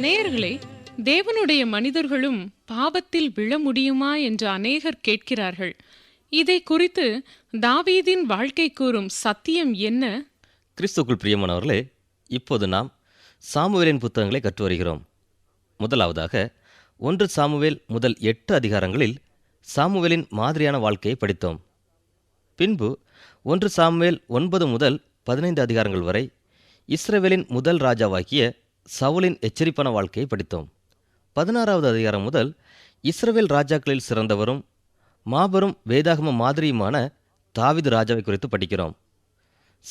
நேயர்களே தேவனுடைய மனிதர்களும் பாவத்தில் விழ முடியுமா என்று அநேகர் கேட்கிறார்கள். இதை குறித்து தாவீதின் வாழ்க்கை கூறும் சத்தியம் என்ன? கிறிஸ்துக்குள் பிரியமானவர்களே இப்போது நாம் சாமுவேலின் புத்தகங்களை கற்று வருகிறோம். முதலாவதாக ஒன்று சாமுவேல் முதல் எட்டு அதிகாரங்களில் சாமுவேலின் மாதிரியான வாழ்க்கையை படித்தோம். பின்பு ஒன்று சாமுவேல் ஒன்பது முதல் பதினைந்து அதிகாரங்கள் வரை இஸ்ரவேலின் முதல் ராஜாவாகிய சவுலின் எச்சரிப்பான வாழ்க்கையை படித்தோம். பதினாறாவது அதிகாரம் முதல் இஸ்ரவேல் ராஜாக்களில் சிறந்தவரும் மாபெரும் வேதாகம மாதிரியுமான தாவிது ராஜாவை குறித்து படிக்கிறோம்.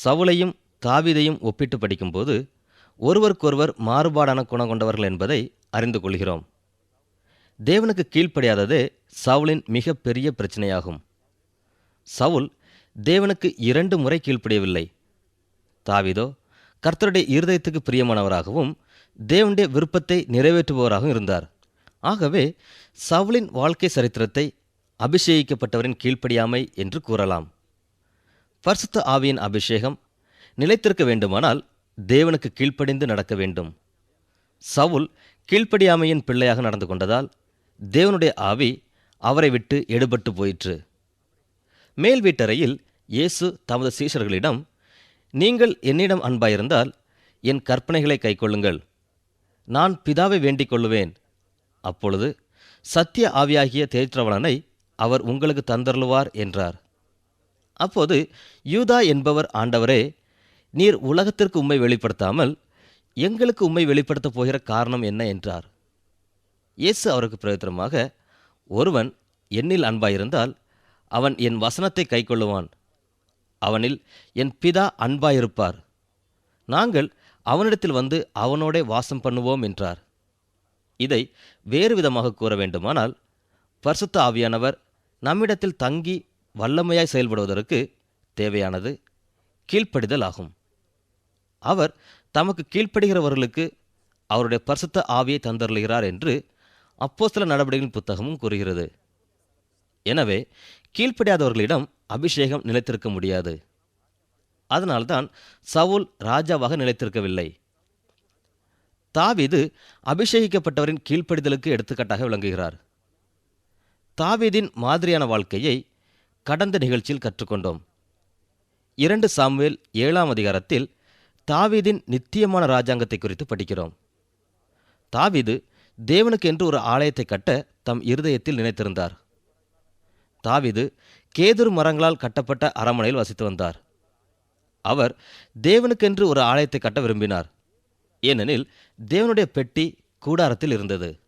சவுலையும் தாவீதையும் ஒப்பிட்டு படிக்கும்போது ஒருவருக்கொருவர் மாறுபாடான குணம் கொண்டவர்கள் என்பதை அறிந்து கொள்கிறோம். தேவனுக்கு கீழ்ப்படியாததே சவுலின் மிக பெரிய பிரச்சனையாகும். சவுல் தேவனுக்கு இரண்டு முறை கீழ்ப்படியவில்லை. தாவிதோ கர்த்தருடைய இருதயத்துக்கு பிரியமானவராகவும் தேவனுடைய விருப்பத்தை நிறைவேற்றுபவராகவும் இருந்தார். ஆகவே சவுலின் வாழ்க்கை சரித்திரத்தை அபிஷேகிக்கப்பட்டவரின் கீழ்ப்படியாமை என்று கூறலாம். பரிசுத்த ஆவியின் அபிஷேகம் நிலைத்திருக்க வேண்டுமானால் தேவனுக்கு கீழ்ப்படிந்து நடக்க வேண்டும். சவுல் கீழ்ப்படியாமையின் பிள்ளையாக நடந்து கொண்டதால் தேவனுடைய ஆவி அவரை விட்டு எடுபட்டு போயிற்று. மேல் வீட்டறையில் இயேசு தமது சீஷர்களிடம் நீங்கள் என்னிடம் அன்பாயிருந்தால் என் கற்பனைகளை கைக்கொள்ளுங்கள். நான் பிதாவை வேண்டிக் கொள்ளுவேன் அப்பொழுது சத்திய ஆவியாகிய தேற்றவளனை அவர் உங்களுக்கு தந்தருளுவார் என்றார். அப்போது யூதா என்பவர் ஆண்டவரே நீர் உலகத்திற்கு உண்மை வெளிப்படுத்தாமல் எங்களுக்கு உம்மை வெளிப்படுத்தப் போகிற காரணம் என்ன என்றார். இயேசு அவருக்கு பிரயோத்தனமாக ஒருவன் என்னில் அன்பாயிருந்தால் அவன் என் வசனத்தை கைக்கொள்ளுவான். அவனில் என் பிதா அன்பாயிருப்பார். நாங்கள் அவனிடத்தில் வந்து அவனோடே வாசம் பண்ணுவோம் என்றார். இதை வேறு விதமாக கூற வேண்டுமானால் பரிசுத்த ஆவியானவர் நம்மிடத்தில் தங்கி வல்லமையாய் செயல்படுவதற்கு தேவையானது கீழ்ப்படிதல் ஆகும். அவர் தமக்கு கீழ்ப்படுகிறவர்களுக்கு அவருடைய பரிசுத்த ஆவியை தந்தருளுகிறார் என்று அப்போஸ்தல நடவடிக்கைகளின் புத்தகமும் கூறுகிறது. எனவே கீழ்ப்படியாதவர்களிடம் அபிஷேகம் நிலைத்திருக்க முடியாது. அதனால்தான் சவுல் ராஜாவாக நிலைத்திருக்கவில்லை. தாவீது அபிஷேகிக்கப்பட்டவரின் கீழ்ப்படிதலுக்கு எடுத்துக்காட்டாக விளங்குகிறார். தாவீதின் மாதிரியான வாழ்க்கையை கடந்த நிகழ்ச்சியில் கற்றுக்கொண்டோம். இரண்டு சாமுவேல் ஏழாம் அதிகாரத்தில் தாவீதின் நித்தியமான ராஜாங்கத்தை குறித்து படிக்கிறோம். தாவீது தேவனுக்கென்று ஒரு ஆலயத்தை கட்ட தம் இருதயத்தில் நினைத்திருந்தார். தாவீது கேதுரு மரங்களால் கட்டப்பட்ட அரமனையில் வசித்து வந்தார். அவர் தேவனுக்கென்று ஒரு ஆலயத்தை கட்ட விரும்பினார். ஏனெனில் தேவனுடைய பெட்டி கூடாரத்தில் இருந்தது.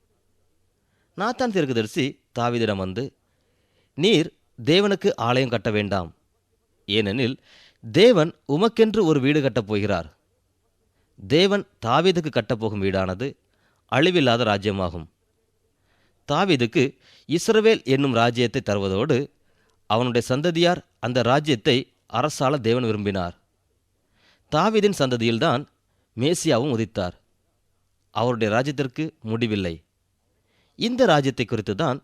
நாத்தான் தீர்க்கதரிசி தாவிதிடம் வந்து நீர் தேவனுக்கு ஆலயம் கட்ட வேண்டாம். ஏனெனில் தேவன் உமக்கென்று ஒரு வீடு கட்டப் போகிறார். தேவன் தாவீதுக்கு கட்டப்போகும் வீடானது அழிவில்லாத ராஜ்யமாகும். தாவீதுக்கு இஸ்ரவேல் என்னும் ராஜ்யத்தை தருவதோடு அவனுடைய சந்ததியார் அந்த ராஜ்யத்தை அரசாள தேவன் விரும்பினார். தாவீதின் சந்ததியில்தான் மேசியாவும் உதித்தார். அவருடைய ராஜ்யத்திற்கு முடிவில்லை. இந்த ராஜ்யத்தை குறித்து தான்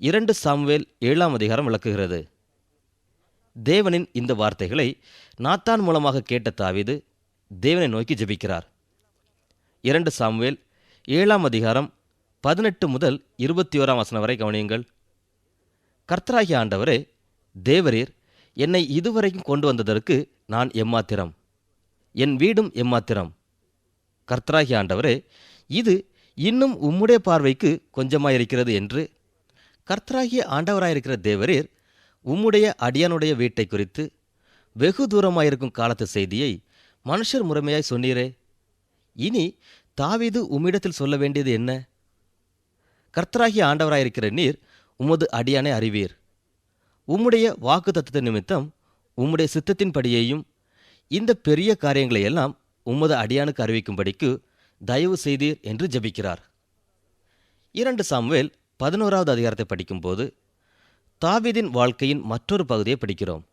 இரண்டு சாமுவேல் ஏழாம் அதிகாரம் விளக்குகிறது. தேவனின் இந்த வார்த்தைகளை நாத்தான் மூலமாக கேட்ட தாவிது தேவனை நோக்கி ஜெபிக்கிறார். இரண்டு சாமுவேல் ஏழாம் அதிகாரம் பதினெட்டு முதல் இருபத்தி ஓராம் வசனம் வரை கவனியுங்கள். கர்த்தராகிய ஆண்டவரே தேவரீர் என்னை இதுவரைக்கும் கொண்டு வந்ததற்கு நான் எம்மாத்திரம். என் வீடும் எம்மாத்திரம். கர்த்தராகி ஆண்டவரே இது இன்னும் உம்முடைய பார்வைக்கு கொஞ்சமாயிருக்கிறது என்று. கர்த்தராகிய ஆண்டவராயிருக்கிற தேவரீர் உம்முடைய அடியானுடைய வீட்டை குறித்து வெகு தூரமாயிருக்கும் காலத்து செய்தியை மனுஷர் முறைமையாய் சொன்னீரே. இனி தாவீது உம்மிடத்தில் சொல்ல வேண்டியது என்ன? கர்த்தராகிய ஆண்டவராயிருக்கிற நீர் உமது அடியானை அறிவீர். உம்முடைய வாக்கு நிமித்தம் உம்முடைய சித்தத்தின்படியேயும் இந்த பெரிய காரியங்களை எல்லாம் உமது அடியானுக்கு அறிவிக்கும்படிக்கு தயவு செய்தீர் என்று ஜபிக்கிறார். இரண்டு சாம்வேல் பதினோராவது அதிகாரத்தை படிக்கும்போது தாவிதின் வாழ்க்கையின் மற்றொரு பகுதியை படிக்கிறோம்.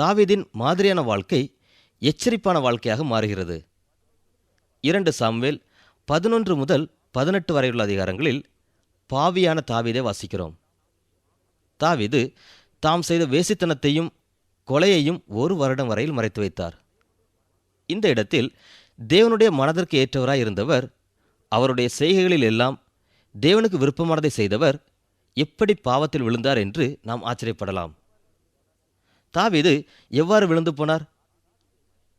தாவிதின் மாதிரியான வாழ்க்கை எச்சரிப்பான வாழ்க்கையாக மாறுகிறது. இரண்டு சாம்வேல் பதினொன்று முதல் பதினெட்டு வரையுள்ள அதிகாரங்களில் பாவியான தாவீதை வாசிக்கிறோம். தாவீது தாம் செய்த வேசித்தனத்தையும் கொலையையும் ஒரு வருடம் வரையில் மறைத்து வைத்தார். இந்த இடத்தில் தேவனுடைய மனதிற்கு ஏற்றவராய் இருந்தவர் அவருடைய செய்கைகளில் எல்லாம் தேவனுக்கு விருப்பமானதை செய்தவர் எப்படி பாவத்தில் விழுந்தார் என்று நாம் ஆச்சரியப்படலாம். தாவீது எவ்வாறு விழுந்து போனார்?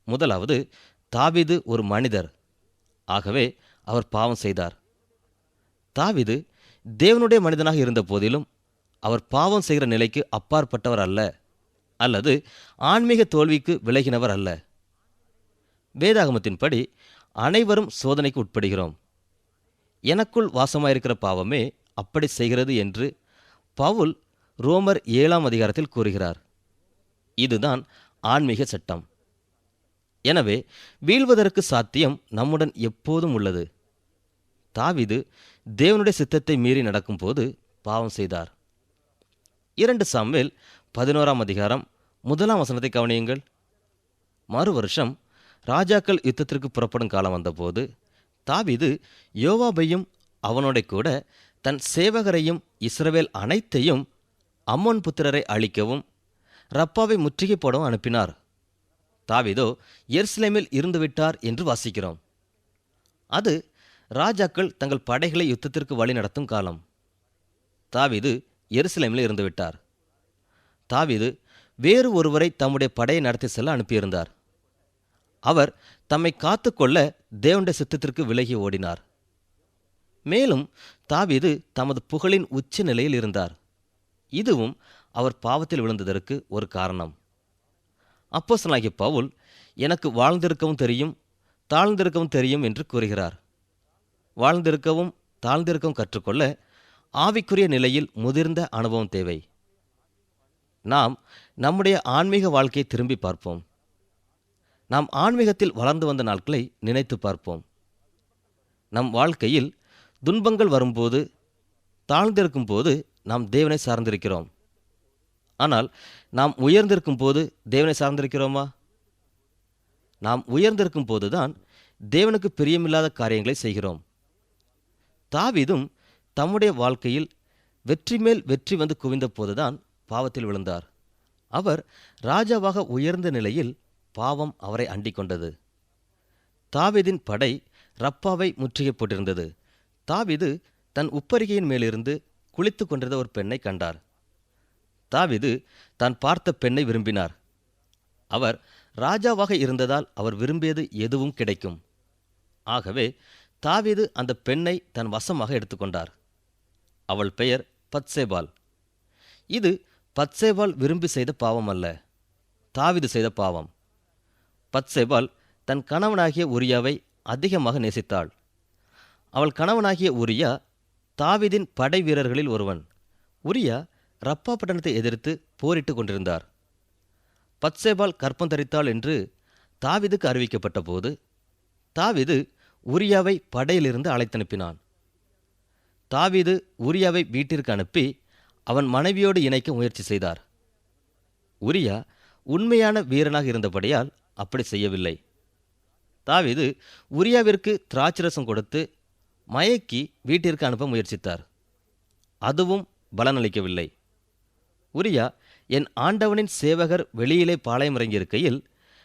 முதலாவது தாவீது ஒரு மனிதர் ஆகவே அவர் பாவம் செய்தார். தாவீது தேவனுடைய மனிதனாக இருந்த போதிலும் அவர் பாவம் செய்கிற நிலைக்கு அப்பாற்பட்டவர் அல்ல அல்லது ஆன்மீக தோல்விக்கு விலகினவர் அல்ல. வேதாகமத்தின்படி அனைவரும் சோதனைக்கு உட்படுகிறோம். எனக்குள் வாசமாயிருக்கிற பாவமே அப்படி செய்கிறது என்று பவுல் ரோமர் ஏழாம் அதிகாரத்தில் கூறுகிறார். இதுதான் ஆன்மீக சட்டம். எனவே வீழ்வதற்கு சாத்தியம் நம்முடன் எப்போதும் உள்ளது. தாவிது தேவனுடைய சித்தத்தை மீறி நடக்கும்போது பாவம் செய்தார். இரண்டு சாமுவேல் பதினோராம் அதிகாரம் முதலாம் வசனத்தை கவனியுங்கள். மறு வருஷம் ராஜாக்கள் யுத்தத்திற்கு புறப்படும் காலம் வந்தபோது தாவிது யோவாபையும் அவனோட கூட தன் சேவகரையும் இஸ்ரவேல் அனைத்தையும் அம்மோன் புத்திரரை அழிக்கவும் ரப்பாவை முற்றுகை போடவும் அனுப்பினார். தாவீதோ எர்ஸ்லேமில் இருந்துவிட்டார் என்று வாசிக்கிறோம். அது ராஜாக்கள் தங்கள் படைகளை யுத்தத்திற்கு வழி நடத்தும் காலம். தாவிது எருசலேமில் இருந்துவிட்டார் தாவீது வேறு ஒருவரை தம்முடைய படையை நடத்தி செல்ல அனுப்பியிருந்தார். அவர் தம்மை காத்துக்கொள்ள தேவனுடைய சித்தத்திற்கு விலகி ஓடினார். மேலும் தாவீது தமது புகழின் உச்ச நிலையில் இருந்தார். இதுவும் அவர் பாவத்தில் விழுந்ததற்கு ஒரு காரணம். அப்போசனாகிய பவுல் எனக்கு வாழ்ந்திருக்கவும் தெரியும் தாழ்ந்திருக்கவும் தெரியும் என்று கூறுகிறார். வாழ்ந்திருக்கவும் தாழ்ந்திருக்கவும் கற்றுக்கொள்ள ஆவிக்குரிய நிலையில் முதிர்ந்த அனுபவம் தேவை. நாம் நம்முடைய ஆன்மீக வாழ்க்கையை திரும்பி பார்ப்போம். நாம் ஆன்மீகத்தில் வளர்ந்து வந்த நாட்களை நினைத்து பார்ப்போம். நம் வாழ்க்கையில் துன்பங்கள் வரும்போது தாழ்ந்திருக்கும் போது நாம் தேவனை சார்ந்திருக்கிறோம். ஆனால் நாம் உயர்ந்திருக்கும் போது தேவனை சார்ந்திருக்கிறோமா? நாம் உயர்ந்திருக்கும் போதுதான் தேவனுக்கு பிரியமில்லாத காரியங்களை செய்கிறோம். தாவிதும் தம்முடைய வாழ்க்கையில் வெற்றி மேல் வெற்றி வந்து குவிந்த போதுதான் பாவத்தில் விழுந்தார். அவர் ராஜாவாக உயர்ந்த நிலையில் பாவம் அவரை அண்டிக் கொண்டது. தாவிதின் படை ரப்பாவை முற்றுகை போட்டிருந்தது. தாவிது தன் உப்பரிகையின் மேலிருந்து குளித்து கொண்டிருந்த ஒரு பெண்ணை கண்டார். தாவிது தான் பார்த்த பெண்ணை விரும்பினார். அவர் ராஜாவாக இருந்ததால் அவர் விரும்பியது எதுவும் கிடைக்கும். ஆகவே தாவிது அந்த பெண்ணை தன் வசமாக எடுத்துக்கொண்டார் அவள் பெயர் பத்சேபால். இது பத்சேபால் விரும்பி செய்த பாவம் அல்ல தாவிது செய்த பாவம். பத்சேபால் தன் கணவனாகிய உரியாவை அதிகமாக நேசித்தாள். அவள் கணவனாகிய உரியா தாவிதின் படை வீரர்களில் ஒருவன். உரியா ரப்பா பட்டணத்தை எதிர்த்து போரிட்டு கொண்டிருந்தார். பத்சேபால் கற்பம் தரித்தாள் என்று தாவிதுக்கு அறிவிக்கப்பட்ட போது தாவிது உரியாவை படையிலிருந்து அழைத்தனுப்பினான். தாவீது உரியாவை வீட்டிற்கு அனுப்பி அவன் மனைவியோடு இணைக்க முயற்சி செய்தார். உரியா உண்மையான வீரனாக இருந்தபடியால் அப்படி செய்யவில்லை. தாவீது உரியாவிற்கு திராட்சரசம் கொடுத்து மயக்கி வீட்டிற்கு அனுப்ப முயற்சித்தார். அதுவும் பலனளிக்கவில்லை. உரியா என் ஆண்டவனின் சேவகர் வெளியிலே பாளையம் இறங்கியிருக்கையில்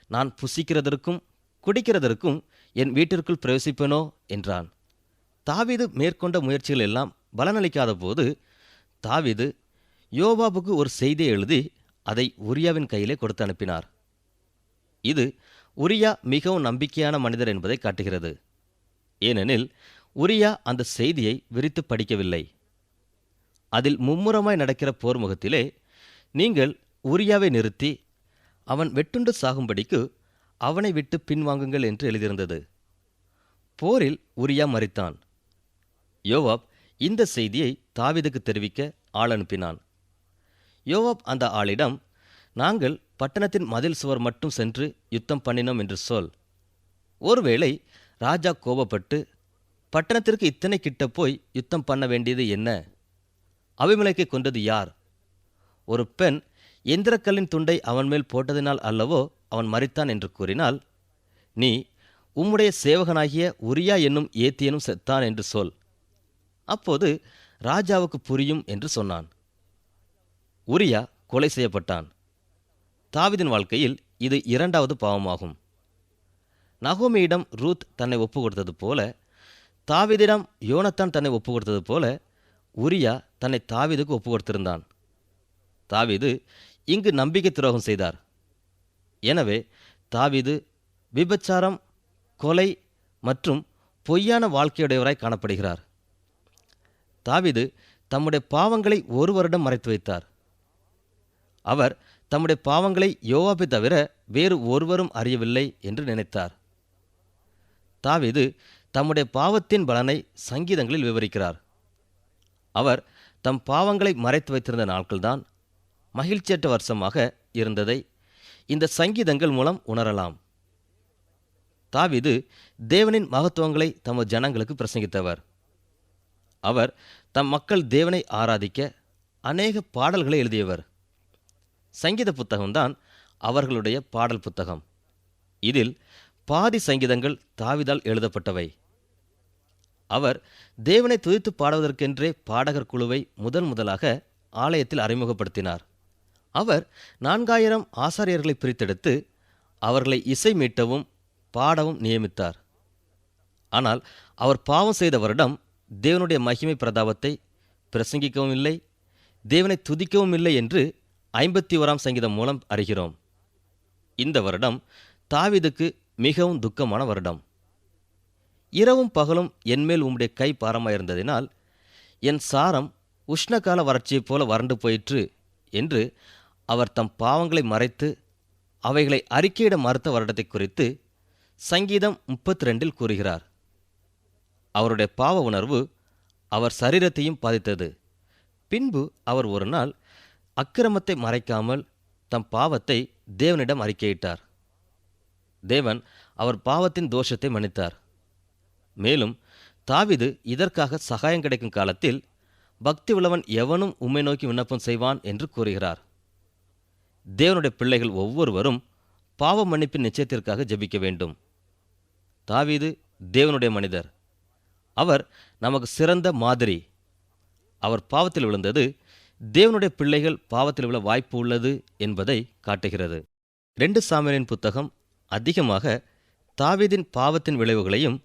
நான் புசிக்கிறதற்கும் குடிக்கிறதற்கும் என் வீட்டிற்குள் பிரவேசிப்பேனோ? என்றான். தாவீது மேற்கொண்ட முயற்சிகள் எல்லாம் பலனளிக்காத போது தாவிது யோவாபுக்கு ஒரு செய்தியை எழுதி அதை உரியாவின் கையிலே கொடுத்து அனுப்பினார். இது உரியா மிகவும் நம்பிக்கையான மனிதர் என்பதை காட்டுகிறது. ஏனெனில் உரியா அந்த செய்தியை விரித்து படிக்கவில்லை. அதில் மும்முரமாய் நடக்கிற போர்முகத்திலே நீங்கள் உரியாவை நிறுத்தி அவன் வெட்டுண்டு சாகும்படிக்கு அவனை விட்டு பின்வாங்குங்கள் என்று எழுதியிருந்தது. போரில் உரியா மறித்தான் யோவாப் இந்த செய்தியை தாவிதுக்கு தெரிவிக்க ஆள் அனுப்பினான். யோவாப் அந்த ஆளிடம் நாங்கள் பட்டணத்தின் மதில் சுவர் மட்டும் சென்று யுத்தம் பண்ணினோம் என்று சொல். ஒருவேளை ராஜா கோபப்பட்டு பட்டணத்திற்கு இத்தனை கிட்ட போய் யுத்தம் பண்ண வேண்டியது என்ன? அபிமலைக்கு கொண்டது யார்? ஒரு பெண் எந்திரக்கல்லின் துண்டை அவன் மேல் போட்டதினால் அல்லவோ அவன் மறித்தான் என்று கூறினால் நீ உம்முடைய சேவகனாகிய உரியா என்னும் ஏத்தியனும் செத்தான் என்று சொல். அப்போது ராஜாவுக்கு புரியும் என்று சொன்னான். உரியா கொலை செய்யப்பட்டான். தாவிதின் வாழ்க்கையில் இது இரண்டாவது பாவமாகும். நகோமியிடம் ரூத் தன்னை ஒப்பு கொடுத்தது போல தாவிதிடம் யோனத்தான் தன்னை ஒப்பு கொடுத்தது போல உரியா தன்னை தாவீதுக்கு ஒப்பு கொடுத்திருந்தான். தாவீது இங்கு நம்பிக்கை துரோகம் செய்தார். எனவே தாவீது விபச்சாரம் கொலை மற்றும் பொய்யான வாழ்க்கையுடையவராய் காணப்படுகிறார். தாவிது தம்முடைய பாவங்களை ஒரு வருடம் மறைத்து வைத்தார். அவர் தம்முடைய பாவங்களை யோவாபை தவிர வேறு ஒருவரும் அறியவில்லை என்று நினைத்தார். தாவிது தம்முடைய பாவத்தின் பலனை சங்கீதங்களில் விவரிக்கிறார். அவர் தம் பாவங்களை மறைத்து வைத்திருந்த நாட்கள்தான் மகிழ்ச்சியற்ற வருஷமாக இருந்ததை இந்த சங்கீதங்கள் மூலம் உணரலாம். தாவீது தேவனின் மகத்துவங்களை தமது ஜனங்களுக்கு பிரசங்கித்தவர். அவர் தம் மக்கள் தேவனை ஆராதிக்க அநேக பாடல்களை எழுதியவர். சங்கீத புத்தகம்தான் அவர்களுடைய பாடல் புத்தகம். இதில் பாதி சங்கீதங்கள் தாவிதால் எழுதப்பட்டவை. அவர் தேவனை துதித்து பாடுவதற்கென்றே பாடகர் குழுவை முதன் முதலாக ஆலயத்தில் அறிமுகப்படுத்தினார். அவர் நான்காயிரம் ஆசாரியர்களை பிரித்தெடுத்து அவர்களை இசை மீட்டவும் பாடவும் நியமித்தார். ஆனால் அவர் பாவம் செய்த வருடம் தேவனுடைய மகிமை பிரதாபத்தை பிரசங்கிக்கவும் இல்லை தேவனை துதிக்கவும் இல்லை என்று ஐம்பத்தி ஓராம் சங்கீதம் மூலம் அறிகிறோம். இந்த வருடம் தாவிதுக்கு மிகவும் துக்கமான வருடம். இரவும் பகலும் என்மேல் உம்முடைய கை பாரமாயிருந்ததினால் என் சாரம் உஷ்ணகால வறட்சியைப் போல வறண்டு போயிற்று என்று அவர் தம் பாவங்களை மறைத்து அவைகளை அறிக்கையிட மறுத்த வருடத்தை குறித்து சங்கீதம் முப்பத்தி ரெண்டில் கூறுகிறார். அவருடைய பாவ உணர்வு அவர் சரீரத்தையும் பாதித்தது. பின்பு அவர் ஒரு நாள் அக்கிரமத்தை மறைக்காமல் தம் பாவத்தை தேவனிடம் அறிக்கையிட்டார். தேவன் அவர் பாவத்தின் தோஷத்தை மன்னித்தார். மேலும் தாவிது இதற்காக சகாயம் கிடைக்கும் காலத்தில் பக்தி உள்ளவன் எவனும் உம்மை நோக்கி விண்ணப்பம் செய்வான் என்று கூறுகிறார். தேவனுடைய பிள்ளைகள் ஒவ்வொருவரும் பாவ மன்னிப்பின் நிச்சயத்திற்காக ஜெபிக்க வேண்டும். தாவீது தேவனுடைய மனிதர். அவர் நமக்கு சிறந்த மாதிரி. அவர் பாவத்தில் விழுந்தது தேவனுடைய பிள்ளைகள் பாவத்தில் விழ வாய்ப்பு உள்ளது என்பதை காட்டுகிறது. ரெண்டு சாமியலின் புத்தகம் அதிகமாக தாவீதின் பாவத்தின் விளைவுகளையும்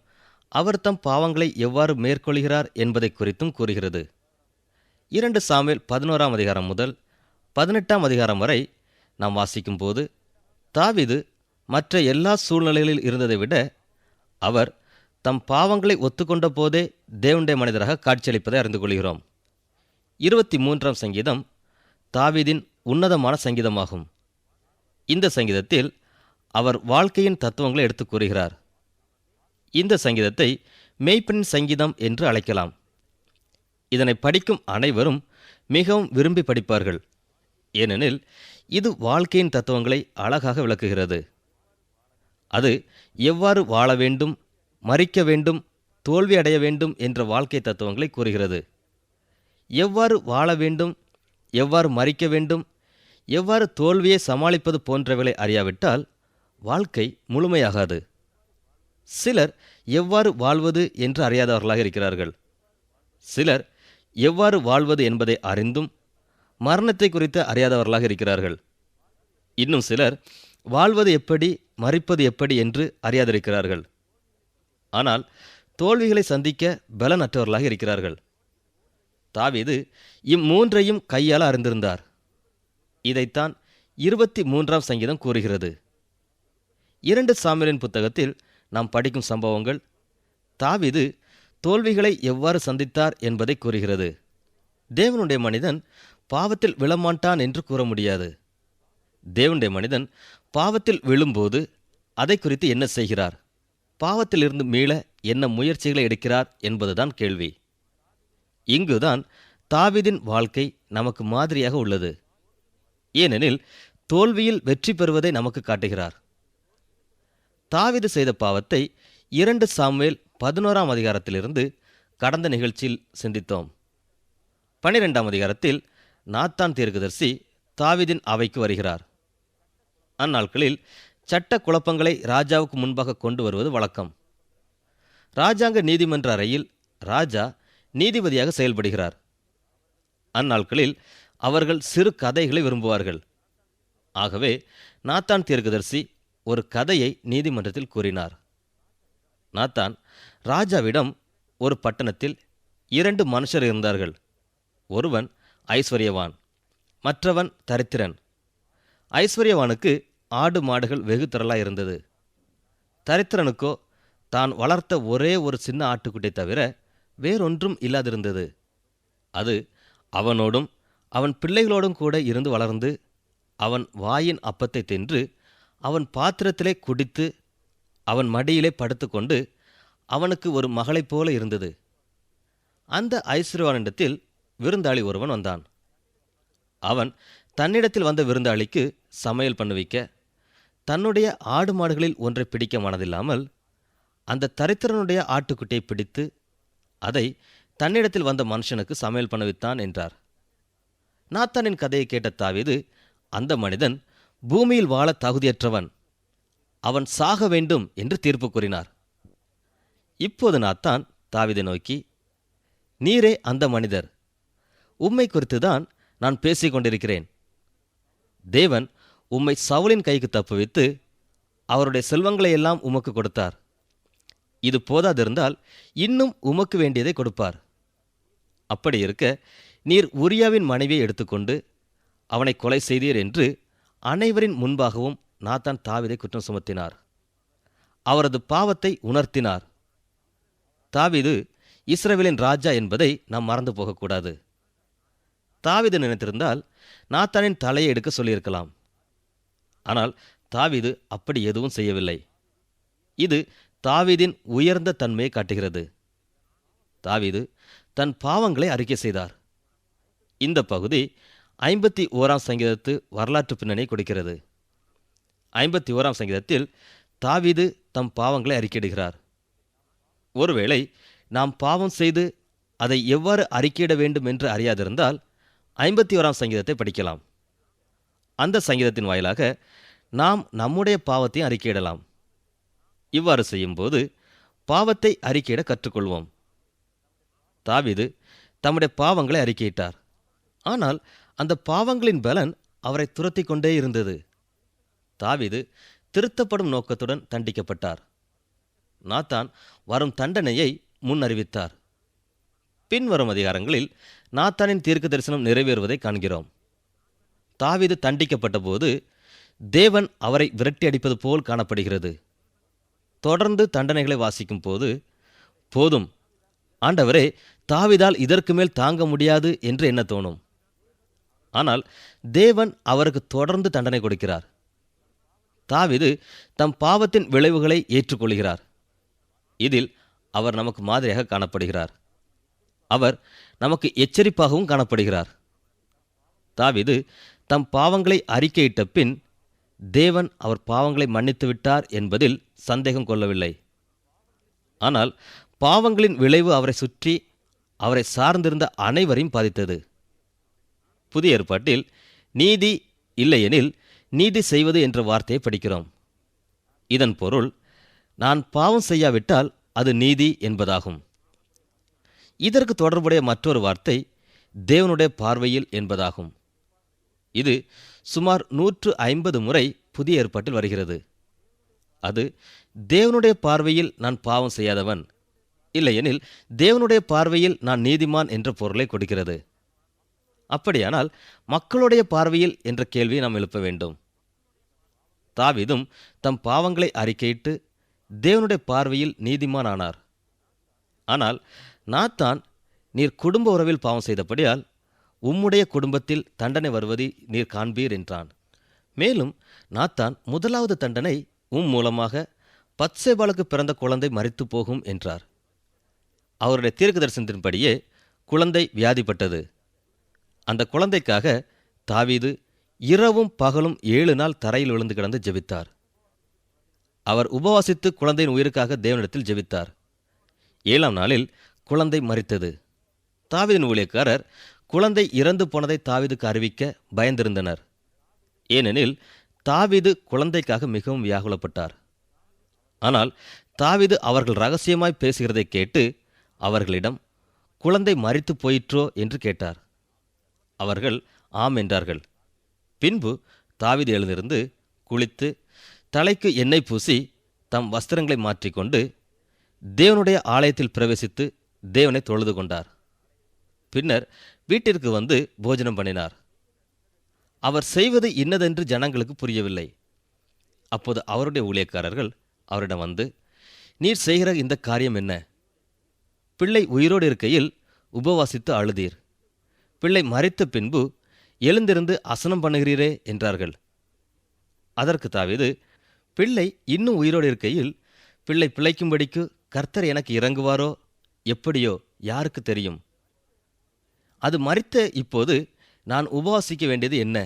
அவர் தம் பாவங்களை எவ்வாறு மேற்கொள்கிறார் என்பதை குறித்தும் கூறுகிறது. இரண்டு சாமியல் பதினோராம் அதிகாரம் முதல் பதினெட்டாம் அதிகாரம் வரை நாம் வாசிக்கும்போது தாவிது மற்ற எல்லா சூழ்நிலைகளில் இருந்ததை விட அவர் தம் பாவங்களை ஒத்துக்கொண்ட போதே தேவனுடைய மனிதராக காட்சியளிப்பதை அறிந்து கொள்கிறோம். இருபத்தி மூன்றாம் சங்கீதம் தாவீதின் உன்னதமான சங்கீதமாகும். இந்த சங்கீதத்தில் அவர் வாழ்க்கையின் தத்துவங்களை எடுத்துக் கூறுகிறார். இந்த சங்கீதத்தை மெய்ப்பெண்ணின் சங்கீதம் என்று அழைக்கலாம். இதனை படிக்கும் அனைவரும் மிகவும் விரும்பி படிப்பார்கள். ஏனெனில் இது வாழ்க்கையின் தத்துவங்களை அழகாக விளக்குகிறது. அது எவ்வாறு வாழ வேண்டும் மறிக்க வேண்டும் தோல்வி அடைய வேண்டும் என்ற வாழ்க்கை தத்துவங்களை கூறுகிறது. எவ்வாறு வாழ வேண்டும் எவ்வாறு மறிக்க வேண்டும் எவ்வாறு தோல்வியை சமாளிப்பது போன்றவைகளை அறியாவிட்டால் வாழ்க்கை முழுமையாகாது. சிலர் எவ்வாறு வாழ்வது என்று அறியாதவர்களாக இருக்கிறார்கள். சிலர் எவ்வாறு வாழ்வது என்பதை அறிந்தும் மரணத்தை குறித்து அறியாதவர்களாக இருக்கிறார்கள். இன்னும் சிலர் வாழ்வது எப்படி மறிப்பது எப்படி என்று அறியாதிருக்கிறார்கள். ஆனால் தோல்விகளை சந்திக்க பலனற்றவர்களாக இருக்கிறார்கள். தாவீது இம்மூன்றையும் கையால் அறிந்திருந்தார். இதைத்தான் இருபத்தி மூன்றாம் சங்கீதம் கூறுகிறது. இரண்டு சாமியலின் புத்தகத்தில் நாம் படிக்கும் சம்பவங்கள் தாவீது தோல்விகளை எவ்வாறு சந்தித்தார் என்பதை கூறுகிறது. தேவனுடைய மனிதன் பாவத்தில் விழமாட்டான் என்று கூற முடியாது. தேவனுடைய மனிதன் பாவத்தில் விழும்போது அதை குறித்து என்ன செய்கிறார்? பாவத்திலிருந்து மீள என்ன முயற்சிகளை எடுக்கிறார் என்பதுதான் கேள்வி. இங்குதான் தாவிதின் வாழ்க்கை நமக்கு மாதிரியாக உள்ளது. ஏனெனில் தோல்வியில் வெற்றி பெறுவதை நமக்கு காட்டுகிறார். தாவிது செய்த பாவத்தை இரண்டு சாமுவேல் பதினோராம் அதிகாரத்திலிருந்து கடந்த நிகழ்ச்சியில் சிந்தித்தோம். பனிரெண்டாம் அதிகாரத்தில் நாத்தான் தீர்க்கதர்சி தாவிதின் அவைக்கு வருகிறார். அந்நாட்களில் சட்ட குழப்பங்களை ராஜாவுக்கு முன்பாக கொண்டு வருவது வழக்கம். ராஜாங்க நீதிமன்ற அறையில் ராஜா நீதிபதியாக செயல்படுகிறார். அந்நாட்களில் அவர்கள் சிறு கதைகளை விரும்புவார்கள். ஆகவே நாத்தான் தீர்க்கதரிசி ஒரு கதையை நீதிமன்றத்தில் கூறினார். நாத்தான் ராஜாவிடம் ஒரு பட்டணத்தில் இரண்டு மனுஷர் இருந்தார்கள். ஒருவன் ஐஸ்வர்யவான் மற்றவன் தரித்திரன். ஐஸ்வர்யவானுக்கு ஆடு மாடுகள் வெகு திரளாக இருந்தது. தரித்திரனுக்கோ தான் வளர்த்த ஒரே ஒரு சின்ன ஆட்டுக்குட்டி தவிர வேறொன்றும் இல்லாதிருந்தது. அது அவனோடும் அவன் பிள்ளைகளோடும் கூட இருந்து வளர்ந்து அவன் வாயின் அப்பத்தை தின்று அவன் பாத்திரத்திலே குடித்து அவன் மடியிலே படுத்துக்கொண்டு அவனுக்கு ஒரு மகளைப் போல இருந்தது. அந்த ஐஸ்வர்யவானிடத்தில் விருந்தாளி ஒருவன் வந்தான். அவன் தன்னிடத்தில் வந்த விருந்தாளிக்கு சமையல் பண்ணுவிக்க தன்னுடைய ஆடு மாடுகளில் ஒன்றை பிடிக்க மனதில்லாமல் அந்த தரித்திரனுடைய ஆட்டுக்குட்டியை பிடித்து அதை தன்னிடத்தில் வந்த மனுஷனுக்கு சமையல் பண்ணுவித்தான் என்றார். நாத்தானின் கதையை கேட்ட தாவீது அந்த மனிதன் பூமியில் வாழ தகுதியற்றவன் அவன் சாக வேண்டும் என்று தீர்ப்பு கூறினார். இப்போது நாத்தான் தாவிதை நோக்கி நீரே அந்த மனிதர். உம்மை குறித்துதான் நான் பேசிக்கொண்டிருக்கிறேன். தேவன் உம்மை சவுலின் கைக்கு தப்புவித்து அவருடைய செல்வங்களை எல்லாம் உமக்கு கொடுத்தார். இது போதாதிருந்தால் இன்னும் உமக்கு வேண்டியதை கொடுப்பார். அப்படி இருக்க நீர் உரியாவின் மனைவியை எடுத்துக்கொண்டு அவனை கொலை செய்தீர் என்று அனைவரின் முன்பாகவும் நாத்தான் தாவிதை குற்றம் சுமத்தினார். அவரது பாவத்தை உணர்த்தினார். தாவிது இஸ்ரவேலின் ராஜா என்பதை நாம் மறந்து போகக்கூடாது. தாவிது நினைத்திருந்தால் நாத்தானின் தலையை எடுக்க சொல்லியிருக்கலாம். ஆனால் தாவீது அப்படி எதுவும் செய்யவில்லை. இது தாவீதின் உயர்ந்த தன்மையை காட்டுகிறது. தாவீது தன் பாவங்களை அறிக்கை செய்தார். இந்த பகுதி ஐம்பத்தி ஓராம் சங்கீதத்து வரலாற்று பின்னணி கொடுக்கிறது. ஐம்பத்தி ஓராம் சங்கீதத்தில் தாவீது தம் பாவங்களை அறிக்கையிடுகிறார். ஒருவேளை நாம் பாவம் செய்து அதை எவ்வாறு அறிக்கையிட வேண்டும் என்று அறியாதிருந்தால் ஐம்பத்தி ஓராம் சங்கீதத்தை படிக்கலாம். அந்த சங்கீதத்தின் வாயிலாக நாம் நம்முடைய பாவத்தையும் அறிக்கையிடலாம். இவ்வாறு செய்யும்போது பாவத்தை அறிக்கையிட கற்றுக்கொள்வோம். தாவிது தம்முடைய பாவங்களை அறிக்கையிட்டார். ஆனால் அந்த பாவங்களின் பலன் அவரை துரத்தி கொண்டே இருந்தது. தாவிது திருத்தப்படும் நோக்கத்துடன் தண்டிக்கப்பட்டார். நாத்தான் வரும் தண்டனையை முன் அறிவித்தார். பின்வரும் அதிகாரங்களில் நாத்தானின் தீர்க்க தரிசனம் நிறைவேறுவதை காண்கிறோம். தாவீது தண்டிக்கப்பட்ட போது தேவன் அவரை விரட்டி அடிப்பது போல் காணப்படுகிறது. தொடர்ந்து தண்டனைகளை வாசிக்கும் போது போதும் ஆண்டவரே தாவிதால் இதற்கு மேல் தாங்க முடியாது என்று என்ன தோணும்? ஆனால் தேவன் அவருக்கு தொடர்ந்து தண்டனை கொடுக்கிறார். தாவிது தம் பாவத்தின் விளைவுகளை ஏற்றுக்கொள்கிறார். இதில் அவர் நமக்கு மாதிரியாக காணப்படுகிறார். அவர் நமக்கு எச்சரிப்பாகவும் காணப்படுகிறார். தாவிது தம் பாவங்களை அறிக்கையிட்ட பின் தேவன் அவர் பாவங்களை மன்னித்து விட்டார் என்பதில் சந்தேகம் கொள்ளவில்லை. ஆனால் பாவங்களின் விளைவு அவரை சுற்றி அவரை சார்ந்திருந்த அனைவரையும் பாதித்தது. புதிய ஏற்பாட்டில் நீதி இல்லையெனில் நீதி செய்வது என்ற வார்த்தையை படிக்கிறோம். இதன் பொருள் நான் பாவம் செய்யாவிட்டால் அது நீதி என்பதாகும். இதற்கு தொடர்புடைய மற்றொரு வார்த்தை தேவனுடைய பார்வையில் என்பதாகும். இது சுமார் நூற்று ஐம்பது முறை புதிய ஏற்பாட்டில் வருகிறது. அது தேவனுடைய பார்வையில் நான் பாவம் செய்யாதவன். இல்லையெனில் தேவனுடைய பார்வையில் நான் நீதிமான் என்ற பொருளை கொடுக்கிறது. அப்படியானால் மக்களுடைய பார்வையில் என்ற கேள்வியை நாம் எழுப்ப வேண்டும். தாவிதும் தம் பாவங்களை அறிக்கையிட்டு தேவனுடைய பார்வையில் நீதிமான் ஆனார். ஆனால் நாத்தான் நீர் குடும்ப உறவில் பாவம் செய்தபடியால் உம்முடைய குடும்பத்தில் தண்டனை வருவதை நீர் காண்பீர் என்றான். மேலும் நாத்தான் முதலாவது தண்டனை உம் மூலமாக பத்சேபாலுக்கு பிறந்த குழந்தை மறித்து போகும் என்றார். அவருடைய தீர்க்க தரிசனத்தின்படியே குழந்தை வியாதிப்பட்டது. அந்த குழந்தைக்காக தாவீது இரவும் பகலும் ஏழு நாள் தரையில் விழுந்து கிடந்து ஜெபித்தார். அவர் உபவாசித்து குழந்தையின் உயிருக்காக தேவனிடத்தில் ஜெபித்தார். ஏழாம் நாளில் குழந்தை மறித்தது தாவீதின் ஊழியக்காரர் குழந்தை இறந்து போனதை தாவிதுக்கு அறிவிக்க பயந்திருந்தனர். ஏனெனில் தாவீது குழந்தைக்காக மிகவும் வியாகுலப்பட்டார். ஆனால் தாவீது அவர்கள் ரகசியமாய் பேசுகிறதை கேட்டு அவர்களிடம் குழந்தை மறித்து போயிற்றோ? என்று கேட்டார். அவர்கள் ஆம் என்றார்கள். பின்பு தாவிது எழுந்திருந்து குளித்து தலைக்கு எண்ணெய் பூசி தம் வஸ்திரங்களை மாற்றிக்கொண்டு தேவனுடைய ஆலயத்தில் பிரவேசித்து தேவனை தொழுது கொண்டார். பின்னர் வீட்டிற்கு வந்து போஜனம் பண்ணினார். அவர் செய்வது இன்னதென்று ஜனங்களுக்கு புரியவில்லை. அப்போது அவருடைய ஊழியக்காரர்கள் அவரிடம் வந்து நீர் செய்கிற இந்த காரியம் என்ன? பிள்ளை உயிரோடு இருக்கையில் உபவாசித்து அழுதீர். பிள்ளை மறைத்த பின்பு எழுந்திருந்து அசனம் பண்ணுகிறீரே என்றார்கள். அதற்கு தாவிது பிள்ளை இன்னும் உயிரோடு இருக்கையில் பிள்ளை பிழைக்கும்படிக்கு கர்த்தர் எனக்கு இறங்குவாரோ? எப்படியோ யாருக்கு தெரியும்? அது மறித்த இப்போது நான் உபவாசிக்க வேண்டியது என்ன?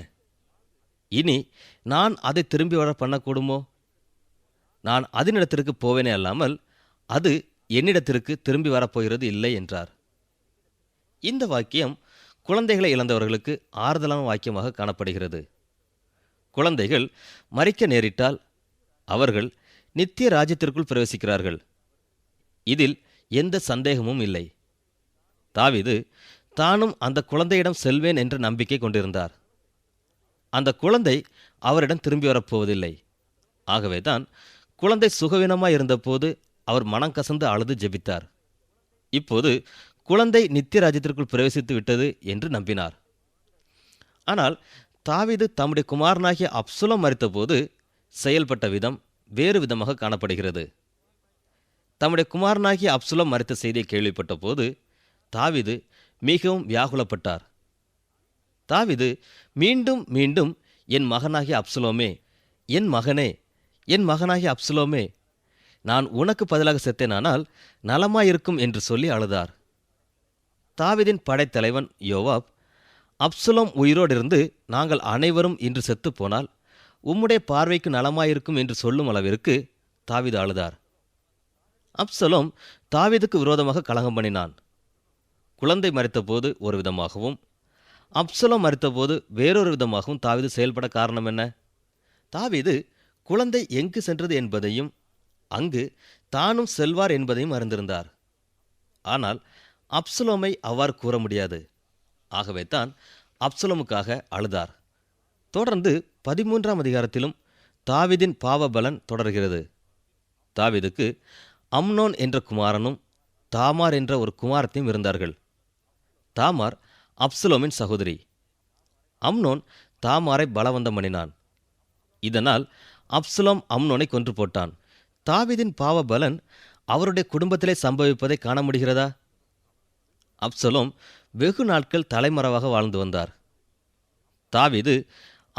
இனி நான் அதை திரும்பி வர பண்ணக்கூடுமோ? நான் அதனிடத்திற்கு போவேனே அல்லாமல் அது என்னிடத்திற்கு திரும்பி வரப்போகிறது இல்லை என்றார். இந்த வாக்கியம் குழந்தைகளை இழந்தவர்களுக்கு ஆறுதலான வாக்கியமாக காணப்படுகிறது. குழந்தைகள் மறிக்க நேரிட்டால் அவர்கள் நித்திய ராஜ்யத்திற்குள் பிரவேசிக்கிறார்கள். இதில் எந்த சந்தேகமும் இல்லை. தாவிது தானும் அந்த குழந்தையிடம் செல்வேன் என்ற நம்பிக்கை கொண்டிருந்தார். அந்த குழந்தை அவரிடம் திரும்பி வரப்போவதில்லை. ஆகவேதான் குழந்தை சுகவீனமாய் இருந்தபோது அவர் மனம் கசந்து அழுது ஜெபித்தார். இப்போது குழந்தை நித்திய ராஜ்யத்திற்குள் பிரவேசித்து விட்டது என்று நம்பினார். ஆனால் தாவிது தம்முடைய குமாரனாகிய அப்சுலம் மறித்தபோது செயல்பட்ட விதம் வேறு விதமாக காணப்படுகிறது. தம்முடைய குமாரனாகிய அப்சுலம் மறித்த செய்தியை கேள்விப்பட்ட போது தாவிது மிகவும் வியாகுலப்பட்டார். தாவிது மீண்டும் மீண்டும் என் மகனாகிய அப்சுலோமே என் மகனே என் மகனாகிய அப்சுலோமே நான் உனக்கு பதிலாக செத்தேனானால் நலமாயிருக்கும் என்று சொல்லி அழுதார். தாவிதின் படைத்தலைவன் யோவாப் அப்சுலோம் உயிரோடிருந்து நாங்கள் அனைவரும் இன்று செத்துப் போனால் உம்முடைய பார்வைக்கு நலமாயிருக்கும் என்று சொல்லும் அளவிற்கு தாவிது அழுதார். அப்சலோம் தாவிதுக்கு விரோதமாக கலகம் பண்ணினான் குழந்தை மறித்தபோது ஒரு விதமாகவும் அப்சலம் மறித்தபோது வேறொரு விதமாகவும் தாவீது செயல்பட காரணம் என்ன? தாவீது குழந்தை எங்கு சென்றது என்பதையும் அங்கு தானும் செல்வார் என்பதையும் அறிந்திருந்தார். ஆனால் அப்சலோமை அவ்வாறு கூற முடியாது. ஆகவே தான் அப்சலோமுக்காக அழுதார். தொடர்ந்து பதிமூன்றாம் அதிகாரத்திலும் தாவீதின் பாவபலன் தொடர்கிறது. தாவிதுக்கு அம்னோன் என்ற குமாரனும் தாமார் என்ற ஒரு குமாரத்தையும் இருந்தார்கள். தாமார் அப்சலோமின் சகோதரி. அம்னோன் தாமாரை பலவந்தம் பண்ணினான் இதனால் அப்சலோம் அம்னோனை கொன்று போட்டான். தாவீதின் பாவபலன் அவருடைய குடும்பத்திலே சம்பவிப்பதை காண முடிகிறதா? அப்சலோம் வெகு நாட்கள் தலைமறைவாக வாழ்ந்து வந்தார். தாவீது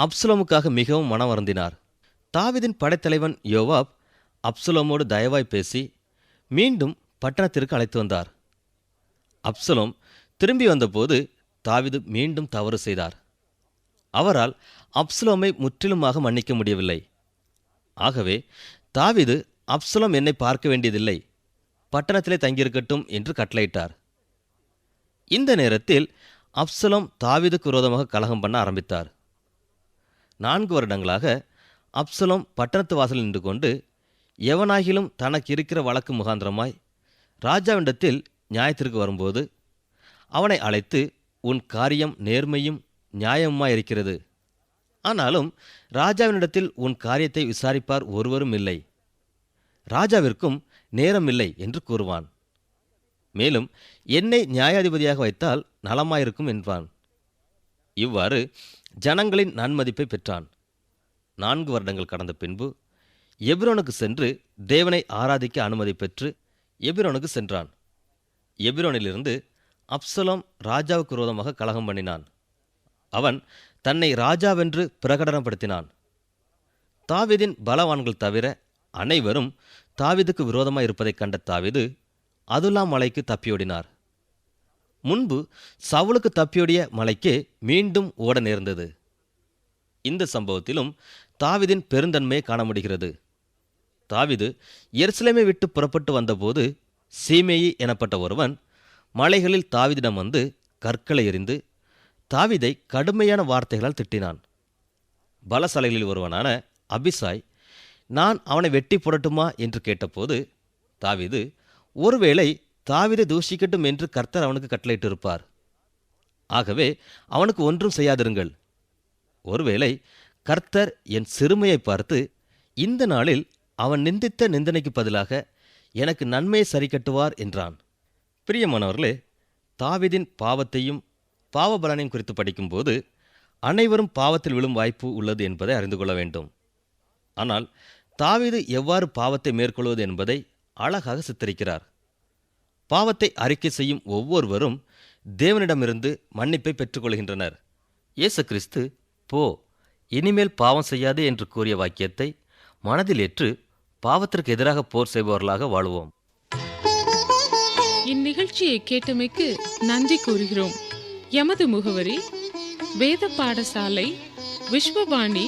அப்சலோமுக்காக மிகவும் மனம் வருந்தினார் தாவீதின் படைத்தலைவன் யோவாப் அப்சலோமோடு தயவாய் பேசி மீண்டும் பட்டணத்திற்கு அழைத்து வந்தார். அப்சலோம் திரும்பி வந்தபோது தாவிது மீண்டும் தவறு செய்தார். அவரால் அப்சலோமை முற்றிலுமாக மன்னிக்க முடியவில்லை. ஆகவே தாவிது அப்சலோம் என்னை பார்க்க வேண்டியதில்லை. பட்டணத்திலே தங்கியிருக்கட்டும் என்று கட்டளையிட்டார். இந்த நேரத்தில் அப்சலோம் தாவிதுக்கு விரோதமாக கலகம் பண்ண ஆரம்பித்தார். நான்கு வருடங்களாக அப்சலோம் பட்டணத்து வாசலில் நின்று கொண்டு எவனாகிலும் தனக்கு இருக்கிற வழக்கு முகாந்திரமாய் ராஜாவிடத்தில் நியாயத்திற்கு வரும்போது அவனை அழைத்து உன் காரியம் நேர்மையும் நியாயமுமாயிருக்கிறது. ஆனாலும் ராஜாவினிடத்தில் உன் காரியத்தை விசாரிப்பார் ஒருவரும் இல்லை. ராஜாவிற்கும் நேரம் இல்லை என்று கூறுவான். மேலும் என்னை நியாயாதிபதியாக வைத்தால் நலமாயிருக்கும் என்பான். இவ்வாறு ஜனங்களின் நன்மதிப்பை பெற்றான். நான்கு வருடங்கள் கடந்த பின்பு எபிரோனுக்கு சென்று தேவனை ஆராதிக்க அனுமதி பெற்று எபிரோனுக்கு சென்றான். எபிரோனிலிருந்து அப்சலோம் ராஜாவுக்கு விரோதமாக கலகம் பண்ணினான். அவன் தன்னை ராஜாவென்று பிரகடனப்படுத்தினான். தாவிதின் பலவான்கள் தவிர அனைவரும் தாவிதுக்கு விரோதமாய் இருப்பதைக் கண்ட தாவிது அதுலாம் மலைக்கு தப்பியோடினார் முன்பு சவுலுக்கு தப்பியோடிய மலைக்கே மீண்டும் ஓட நேர்ந்தது. இந்த சம்பவத்திலும் தாவிதின் பெருந்தன்மையை காண முடிகிறது. தாவிது எருசலேமை விட்டு புறப்பட்டு வந்தபோது சீமேயி எனப்பட்ட ஒருவன் மலைகளில் தாவிதிடம் வந்து கற்களை எறிந்து தாவிதை கடுமையான வார்த்தைகளால் திட்டினான். பலசாலைகளில் ஒருவனான அபிசாய் நான் அவனை வெட்டி புரட்டுமா? என்று கேட்டபோது தாவிது ஒருவேளை தாவிதை தூஷிக்கட்டும் என்று கர்த்தர் அவனுக்கு கட்டளையிட்டிருப்பார். ஆகவே அவனுக்கு ஒன்றும் செய்யாதிருங்கள். ஒருவேளை கர்த்தர் என் சிறுமையை பார்த்து இந்த நாளில் அவன் நிந்தித்த நிந்தனைக்கு பதிலாக எனக்கு நன்மையை சரி கட்டுவார் என்றான். பிரியமானவர்களே தாவிதின் பாவத்தையும் பாவபலனையும் குறித்து படிக்கும்போது அனைவரும் பாவத்தில் விழும் வாய்ப்பு உள்ளது என்பதை அறிந்து கொள்ள வேண்டும். ஆனால் தாவீது எவ்வாறு பாவத்தை மேற்கொள்வது என்பதை அழகாக சித்தரிக்கிறார். பாவத்தை அறிக்கை செய்யும் ஒவ்வொருவரும் தேவனிடமிருந்து மன்னிப்பை பெற்றுக்கொள்கின்றனர். இயேசு கிறிஸ்து போ இனிமேல் பாவம் செய்யாதே என்று கூறிய வாக்கியத்தை மனதில் ஏற்று பாவத்திற்கு எதிராக போர் செய்பவர்களாக வாழுவோம். இந்நிகழ்ச்சியை கேட்டமைக்கு நன்றி கூறுகிறோம். எமது முகவரி வேத பாடசாலை விஸ்வபாணி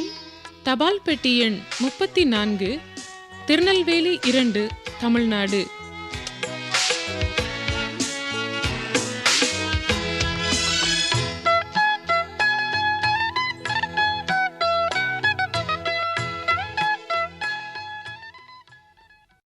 தபால் பெட்டி எண் முப்பத்தி நான்கு திருநெல்வேலி இரண்டு தமிழ்நாடு.